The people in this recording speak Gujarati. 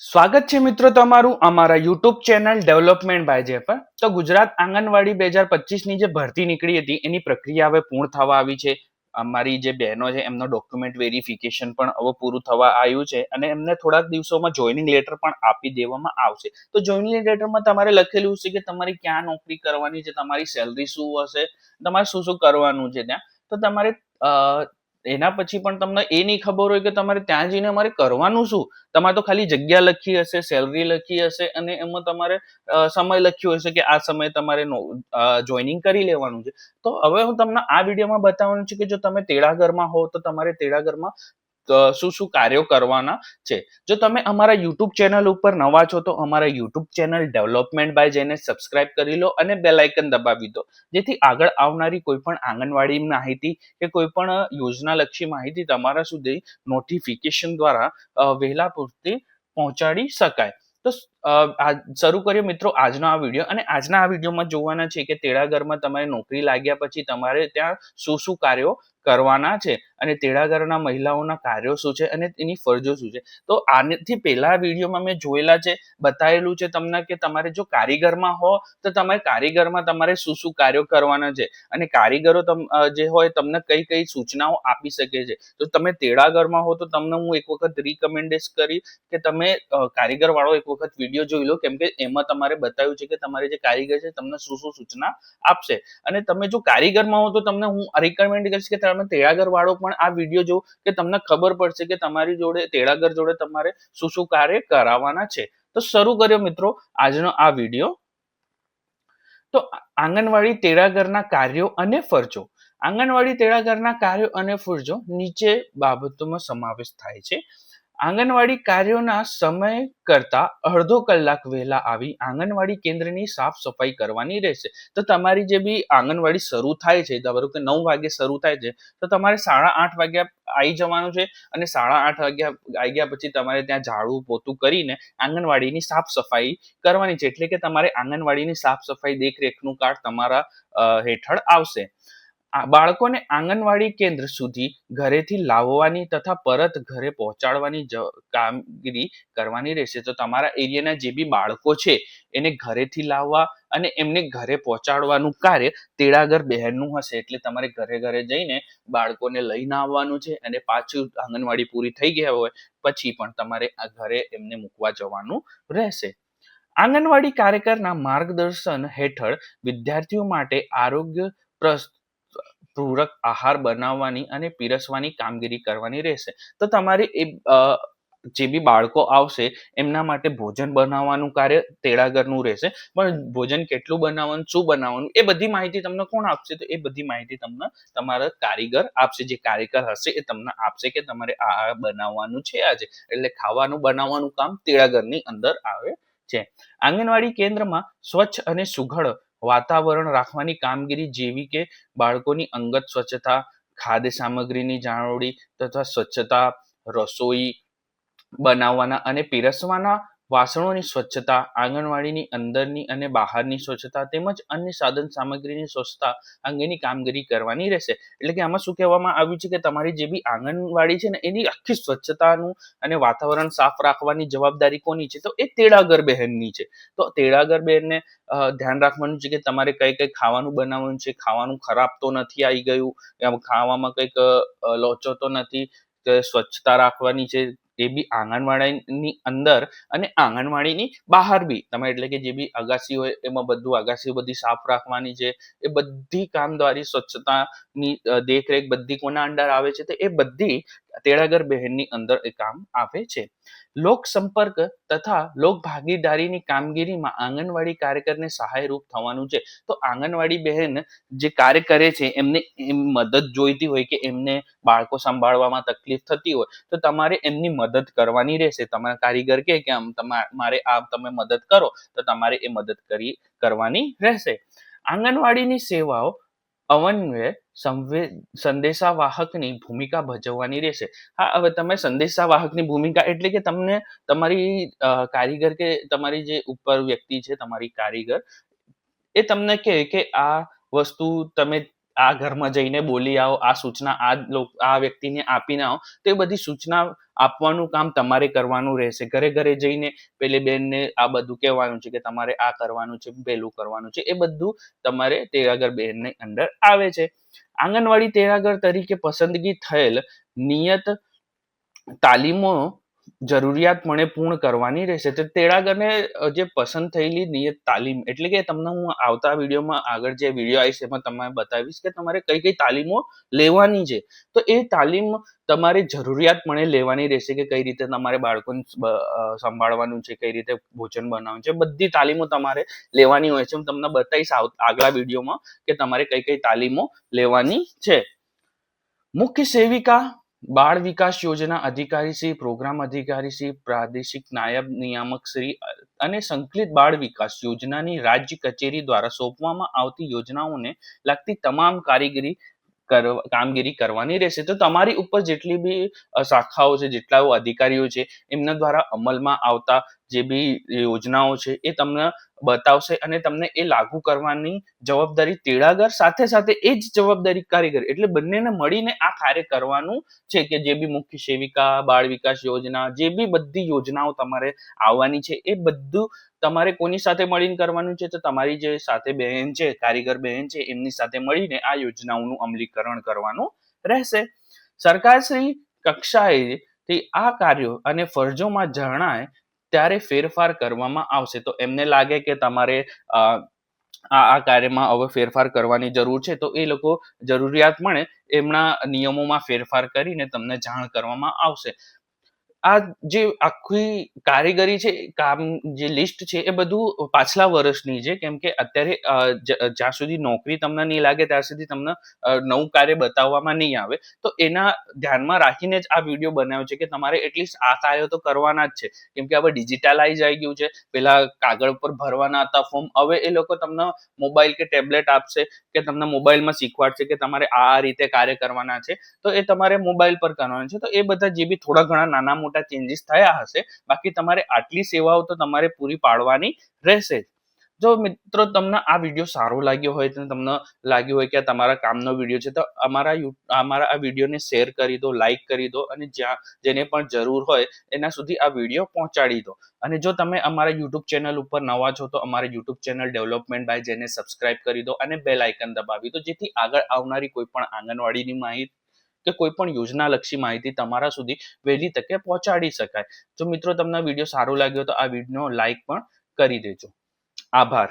સ્વાગત છે મિત્રો તમારું અમારા યુટ્યુબ ચેનલ ડેવલપમેન્ટ બાય જે પર. તો ગુજરાત આંગણવાડી બે હજાર પચીસની જે ભરતી નીકળી હતી, એની પ્રક્રિયા હવે પૂર્ણ થવા આવી છે. અમારી જે બહેનો છે, એમનો ડોક્યુમેન્ટ વેરિફિકેશન પણ હવે પૂરું થવા આવ્યું છે અને એમને થોડાક દિવસોમાં જોઈનિંગ લેટર પણ આપી દેવામાં આવશે. તો જોઈનિંગ લેટરમાં તમારે લખેલું છે કે તમારે ક્યાં નોકરી કરવાની છે, તમારી સેલરી શું હશે, તમારે શું શું કરવાનું છે ત્યાં. તો તમારે એના પછી પણ તમને એ નહીં ખબર હોય કે તમારે ત્યાં જઈને અમારે કરવાનું શું? તમારે તો ખાલી જગ્યા લખી હશે સેલરી લખી હશે અને એમાં તમારે સમય લખ્યો હશે કે આ સમયે તમારે જોઈનિંગ કરી લેવાનું છે. તો હવે હું તમને આ વિડીયોમાં બતાવવાનું છે કે જો તમે તેડાગરમાં હો તો તમારે તેડાગરમાં શું શું કાર્યો કરવાના છે. જો તમે અમારા યુટ્યુબ ચેનલ ઉપર નવા છો તો અમારા યુટ્યુબ ચેનલ ડેવલપમેન્ટ બાય જઈને સબસ્ક્રાઇબ કરી લો અને બેલ આઇકન દબાવી દો. જેથી આગળ આવનારી કોઈ પણ આંગણવાડી માહિતી કે કોઈ પણ યોજનાલક્ષી માહિતી તમારા સુધી નોટિફિકેશન દ્વારા વહેલા પૂરતી પહોંચાડી શકાય. તો શરૂ કરીએ મિત્રો આજનો આ વીડિયો અને આજના આ વિડીયોમાં જોવાના છે કે તેડાગરમાં તમારે નોકરી લાગ્યા પછી તમારે ત્યાં શું શું કાર્યો કરવાના છે અને તેડાગરના મહિલાઓના કાર્યો શું છે અને એની ફરજો શું છે? તો આનાથી પહેલા વિડીયોમાં મેં જોયેલા છે બતાવેલું છે તમને કે તમારે જો કારીગરમાં હો, તો તમારે કારીગરમાં તમારે શું શું કાર્યો કરવાના છે અને કારીગરો તમ જે હોય તમને કઈ કઈ સૂચનાઓ આપી શકે છે. તો તમે તેડાગરમાં હો તો તમને હું એક વખત રિકમેન્ડેશ કરી કે તમે કારીગર વાળો એક વખત વીડિયો જોઈ લો, કેમ કે એમાં તમારે બતાવ્યું છે કે તમારે જે કારીગર છે તમને શું શું સૂચના આપશે. અને તમે જો કારીગરમાં હો તો તમને હું રિકમેન્ડ કરીશ કે તમે તેડાગર વાળો પણ આ વીડિયો જો કે તમને ખબર પડશે કે તમારી જોડે, તેડાગર જોડે તમારે શું શું કાર્ય કરાવવાના છે. તો શરૂ કર્યો મિત્રો આજનો આ વીડિયો તો આંગણવાડી તેડાગરના કાર્યો અને ફરજો. આંગણવાડી તેડાગરના કાર્યો અને ફરજો નીચે બાબતોમાં સમાવેશ થાય છે. આંગણવાડી કાર્યોના સમય કરતા અડધો કલાક વહેલા આવી આંગણવાડી કેન્દ્રની સાફ સફાઈ કરવાની રહેશે. તો તમારી જે બી આંગણવાડી શરૂ થાય છે, ધારો કે નવ વાગે શરૂ થાય છે, તો તમારે સાડા આઠ વાગ્યા આવી જવાનું છે અને સાડા આઠ વાગ્યા આવી ગયા પછી તમારે ત્યાં ઝાડુ પોતું કરીને આંગણવાડીની સાફ સફાઈ કરવાની છે. એટલે કે તમારે આંગણવાડીની સાફ સફાઈ દેખરેખનું કાર્ડ તમારા હેઠળ આવશે. બાળકોને આંગણવાડી કેન્દ્ર સુધી ઘરેથી લાવવાની તથા પરત ઘરે પહોંચાડવાની કામગીરી કરવાની રહેશે. તો તમારા એરિયાના જે બી બાળકો છે, એને ઘરેથી લાવવા અને એમને ઘરે પહોંચાડવાનું કાર્ય તેડાગર બહેનનું હશે. એટલે તમારે ઘરે ઘરે જઈને બાળકોને લઈને આવવાનું છે અને પાછું આંગણવાડી પૂરી થઈ ગયા હોય પછી પણ તમારે આ ઘરે એમને મૂકવા જવાનું રહેશે. આંગણવાડી કાર્યકરના માર્ગદર્શન હેઠળ વિદ્યાર્થીઓ માટે આરોગ્ય પ્રસ- પૂરક આહાર બનાવવાની અને પીરસવાની કામગીરી કરવાની રહેશે. તો તમારે એ જે બી બાળકો આવશે, એમના માટે ભોજન બનાવવાનું કાર્ય તેડાગરનું રહેશે. પણ ભોજન કેટલું બનાવવાનું, શું બનાવવાનું, એ બધી માહિતી તમને કોણ આપશે? તો એ બધી માહિતી તમને તમારા કારીગર આપશે. જે કારીગર હશે એ તમને આપશે કે તમારે આ બનાવવાનું છે આજે. એટલે ખાવાનું બનાવવાનું કામ તેડાગરની અંદર આવે છે. આંગણવાડી કેન્દ્રમાં સ્વચ્છ અને સુઘડ વાતાવરણ રાખવાની કામગીરી જેવી કે બાળકોની અંગત સ્વચ્છતા, ખાદ્ય સામગ્રીની જાળવણી તથા સ્વચ્છતા, રસોઈ બનાવવાના અને પીરસવાના વાસણોની સ્વચ્છતા, આંગણવાડીની અંદરની અને બહારની સ્વચ્છતા તેમજ અન્ય સાધન સામગ્રીની સ્વચ્છતા અંગેની કામગીરી કરવાની રહેશે. એટલે કે આમાં શું કહેવામાં આવ્યું છે કે તમારી જે બી આંગણવાડી છે ને, એની આખી સ્વચ્છતાનું અને વાતાવરણ સાફ રાખવાની જવાબદારી કોની છે? તો એ તેડાગર બહેનની છે. તો તેડાગર બહેનને ધ્યાન રાખવાનું છે કે તમારે કઈ કઈ ખાવાનું બનાવવાનું છે? ખાવાનું ખરાબ તો નથી આવી ગયું? ખાવામાં કંઈક લોચો તો નથી? સ્વચ્છતા રાખવાની છે? એ બી આંગણવાડીની અંદર અને આંગણવાડીની બહાર બી. તમે એટલે કે જે બી અગાસી હોય, એમાં બધું અગાસી બધી સાફ રાખવાની છે, એ બધી કામદારી સ્વચ્છતાની દેખરેખ બધી કોના અંડર આવે છે, તો એ બધી તેડાગર બહેનની અંદર એ કામ આવે છે. લોક સંપર્ક તથા લોક ભાગીદારીની કામગીરીમાં આંગણવાડી કાર્યકરને સહાયરૂપ થવાનું છે. તો આંગણવાડી બહેન જે કાર્ય કરે છે, એમને એમ મદદ જોઈતી હોય કે એમને બાળકો સંભાળવામાં તકલીફ થતી હોય, તો તમારે એમની મદદ કરવાની રહેશે. તમારા કારીગર કે, આમ તમારે મારે આ તમે મદદ કરો, તો તમારે એ મદદ કરી, કરવાની રહેશે. આંગણવાડીની સેવાઓ અવન્વય સંદેશાવાહકની ભૂમિકા ભજવવાની રહેશે. હા, હવે તમે સંદેશાવાહકની ભૂમિકા એટલે કે તમને તમારી કારીગર કે તમારી જે ઉપર વ્યક્તિ છે, તમારી કારીગર, એ તમને કહે કે આ વસ્તુ તમે આ ઘરમાં જઈને બોલી આવો, આ સૂચના આ આ વ્યક્તિને આપીને આવો, તો એ બધી સૂચના આપવાનું કામ તમારે કરવાનું રહેશે. ઘરે ઘરે જઈને પેલી બેનને આ બધું કહેવાનું છે કે તમારે આ કરવાનું છે, પેલું કરવાનું છે, એ બધું તમારે તેરાગર બેનની અંદર આવે છે. આંગણવાડી તેરાગર તરીકે પસંદગી થયેલ નિયત તાલીમો જરૂરિયાતપણે પૂર્ણ કરવાની રહેશે. તો તેડાગરને જે પસંદ થયેલી નિયત તાલીમ, એટલે કે તમને હું આવતા વિડીયોમાં આગળ જે વીડિયો આવીશ એમાં તમને બતાવીશ કે તમારે કઈ કઈ તાલીમો લેવાની છે. તો એ તાલીમ તમારે જરૂરિયાતપણે લેવાની રહેશે કે કઈ રીતે તમારે બાળકોને સંભાળવાનું છે, કઈ રીતે ભોજન બનાવવાનું છે. બધી તાલીમો તમારે લેવાની હોય છે. હું તમને બતાવીશ આગલા વિડીયોમાં કે તમારે કઈ કઈ તાલીમો લેવાની છે. મુખ્ય સેવિકા બાળ વિકાસ યોજના અધિકારી શ્રી, પ્રોગ્રામ અધિકારી શ્રી, પ્રાદેશિક નાયબ નિયામક શ્રી અને સંકલિત બાળ વિકાસ યોજનાની રાજ્ય કચેરી દ્વારા સોંપવામાં આવતી યોજનાઓને લગતી તમામ કારીગરી કરવા કામગીરી કરવાની રહેશે. તો તમારી ઉપર જેટલી બી શાખાઓ છે, જેટલા અધિકારીઓ છે, એમના દ્વારા અમલમાં આવતા જે બી યોજનાઓ છે એ તમને બતાવશે અને તમને એ લાગુ કરવાની જવાબદારી તેડાગર સાથે સાથે એ જ જવાબદારી કારીગર એટલે બંનેને મળીને આ કાર્ય કરવાનું છે કે જે બી મુખ્ય સેવિકા, બાળ વિકાસ યોજના, જે બી બધી યોજનાઓ તમારે આવવાની છે એ બધું તમારે કોની સાથે મળીને કરવાનું છે? તો તમારી જે સાથે બહેન છે, કારીગર બહેન છે, એમની સાથે મળીને આ યોજનાઓનું અમલીકરણ કરવાનું રહેશે. સરકારશ્રી કક્ષાએ આ કાર્યો અને ફરજોમાં જણાય ત્યારે ફેરફાર કરવામાં આવશે. તો એમને લાગે કે તમારે આ આ કાર્યમાં હવે ફેરફાર કરવાની જરૂર છે. તો એ લોકો જરૂરિયાત મળે એમના નિયમોમાં ફેરફાર કરીને તમને જાણ કરવામાં આવશે. આ જે આખી કારીગરી છે, કામ જે લિસ્ટ છે, એ બધું પાછલા વર્ષની છે. કેમ કે અત્યારે જ્યાં સુધી નોકરી તમને નહીં લાગે, ત્યાં સુધી તમને નવું કાર્ય બતાવવામાં નહીં આવે. તો એના ધ્યાનમાં રાખીને જ આ વીડિયો બનાવ્યો છે કે તમારે એટલીસ્ટ આ કાર્યો તો કરવાના જ છે. કેમ કે હવે ડિજિટલાઇઝ આવી ગયું છે. પેલા કાગળ પર ભરવાના હતા ફોર્મ હવે એ લોકો તમને મોબાઈલ કે ટેબ્લેટ આપશે કે તમને મોબાઈલમાં શીખવાડશે કે તમારે આ રીતે કાર્ય કરવાના છે. તો એ તમારે મોબાઈલ પર કરવાના છે. તો એ બધા જે બી થોડા ઘણા નાના મોટા ચેન્જીસ થયા હશે, બાકી તમારે આટલી સેવાઓ તો તમારે પૂરી પાડવાની રહેશે જો. મિત્રો તમને આ વીડિયો સારો લાગ્યો હોય, તો તમને લાગ્યું હોય કે આ તમારા કામનો વીડિયો છે, તો અમારા અમારા આ વિડીયોને શેર કરી દો લાઇક કરી દો, અને જ્યાં જેને પણ જરૂર હોય, એના સુધી આ વીડિયો પહોંચાડી દો. અને જો તમે અમારા યુટ્યુબ ચેનલ ઉપર નવા છો, તો અમારા યુટ્યુબ ચેનલ ડેવલપમેન્ટ બાય જેને સબસ્ક્રાઇબ કરી દો, અને બેલ આઇકન દબાવી દો, જેથી આગળ આવનારી કોઈ પણ આંગણવાડીની માહિતી કે કોઈ પણ યોજનાલક્ષી માહિતી તમારા સુધી વહેલી તકે પહોંચાડી શકાય. જો મિત્રો, તમને વીડિયો સારો લાગ્યો તો આ વીડિયો લાઈક પણ કરી દેજો. આભાર.